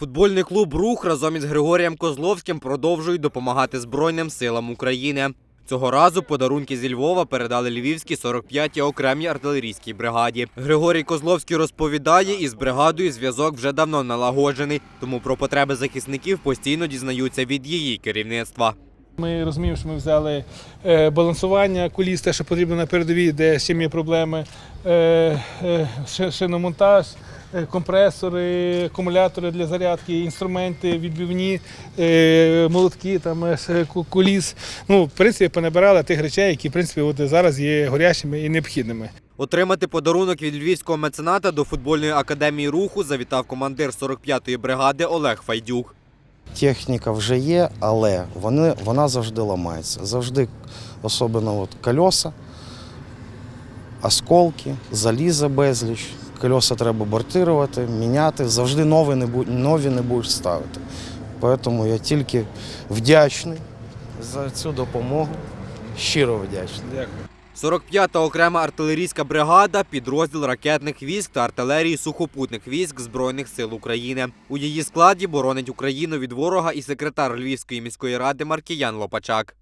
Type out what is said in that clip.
Футбольний клуб Рух разом із Григорієм Козловським продовжують допомагати Збройним силам України. Цього разу подарунки зі Львова передали львівській 45-й окремій артилерійській бригаді. Григорій Козловський розповідає, із бригадою зв'язок вже давно налагоджений, тому про потреби захисників постійно дізнаються від її керівництва. Ми розуміємо, що ми взяли е, балансування куліс, те, що потрібно на передовій, де є проблеми, е, е, ши- шиномонтаж, компресори, акумулятори для зарядки, інструменти, відбивні, е, молотки, там, е, куліс. Ну, в принципі, понабирали тих речей, які в принципі, от зараз є горячими і необхідними. Отримати подарунок від львівського мецената до футбольної академії руху завітав командир 45-ї бригади Олег Файдюк. Техніка вже є, але вони, вона завжди ламається. Завжди, особливо от кольоса, осколки, заліза безліч. Кольоса треба бортирувати, міняти. Завжди нові не, бу- нові не будеш ставити. Тому я тільки вдячний за цю допомогу. Щиро вдячний. Дякую. 45-та окрема артилерійська бригада підрозділ ракетних військ та артилерії сухопутних військ Збройних сил України. У її складі боронить Україну від ворога і секретар Львівської міської ради Маркіян Лопачак.